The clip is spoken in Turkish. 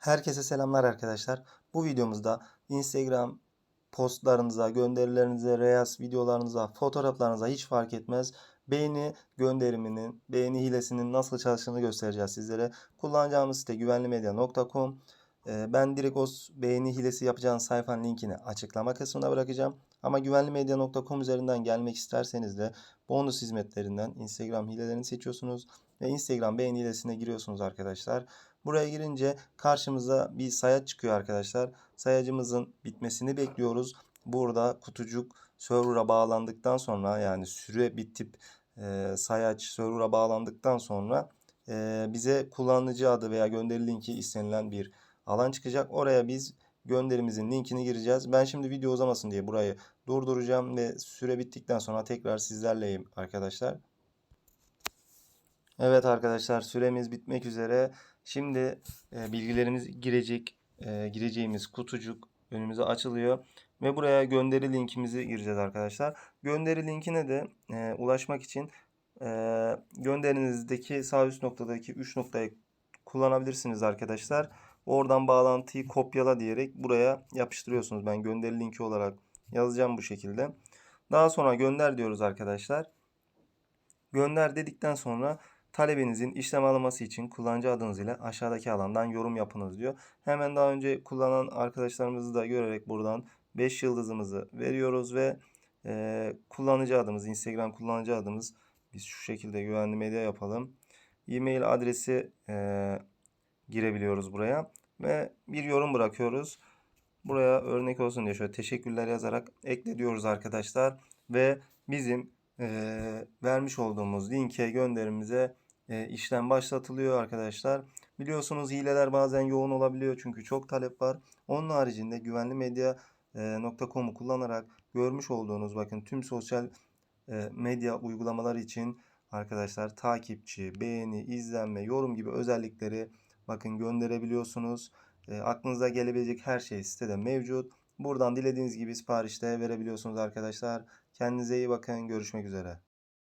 Herkese selamlar arkadaşlar. Bu videomuzda Instagram postlarınıza, gönderilerinize, Reels videolarınıza, fotoğraflarınıza hiç fark etmez. Beğeni gönderiminin, beğeni hilesinin nasıl çalıştığını göstereceğiz sizlere. Kullanacağımız site güvenlimedya.com. Ee, Ben direkt o beğeni hilesi yapacağınız sayfanın linkini açıklama kısmına bırakacağım. Ama güvenlimedya.com üzerinden gelmek isterseniz de bonus hizmetlerinden Instagram hilelerini seçiyorsunuz ve Instagram beğeni hilesine giriyorsunuz arkadaşlar. Buraya girince karşımıza bir sayaç çıkıyor arkadaşlar. Sayacımızın bitmesini bekliyoruz. Burada kutucuk server'a bağlandıktan sonra yani süre bitip e, sayaç server'a bağlandıktan sonra e, bize kullanıcı adı veya gönderi linki istenilen bir alan çıkacak. Oraya biz gönderimizin linkini gireceğiz. Ben şimdi video uzamasın diye burayı durduracağım ve süre bittikten sonra tekrar sizlerleyim arkadaşlar. Evet arkadaşlar süremiz bitmek üzere. Şimdi e, bilgilerimiz girecek e, gireceğimiz kutucuk önümüze açılıyor ve buraya gönderi linkimizi gireceğiz arkadaşlar. Gönderi linkine de e, ulaşmak için e, gönderinizdeki sağ üst noktadaki 3 noktayı kullanabilirsiniz arkadaşlar. Oradan bağlantıyı kopyala diyerek buraya yapıştırıyorsunuz. Ben gönderi linki olarak yazacağım bu şekilde. Daha sonra gönder diyoruz arkadaşlar. Gönder dedikten sonra talebinizin işlem alınması için kullanıcı adınız ile aşağıdaki alandan yorum yapınız diyor. Hemen daha önce kullanan arkadaşlarımızı da görerek buradan 5 yıldızımızı veriyoruz ve e, kullanıcı adımız, Instagram kullanıcı adımız biz şu şekilde güvenli medya yapalım. E-mail adresi e, girebiliyoruz buraya ve bir yorum bırakıyoruz. Buraya örnek olsun diye şöyle teşekkürler yazarak ekle diyoruz arkadaşlar ve bizim eee, vermiş olduğumuz linke gönderimize eee, işlem başlatılıyor arkadaşlar. Biliyorsunuz hileler bazen yoğun olabiliyor çünkü çok talep var. Onun haricinde güvenli medya.com'u kullanarak görmüş olduğunuz bakın tüm sosyal medya uygulamaları için arkadaşlar takipçi, beğeni, izlenme, yorum gibi özellikleri bakın gönderebiliyorsunuz. E, aklınıza gelebilecek her şey sitede mevcut. Buradan dilediğiniz gibi siparişte verebiliyorsunuz arkadaşlar. Kendinize iyi bakın. Görüşmek üzere.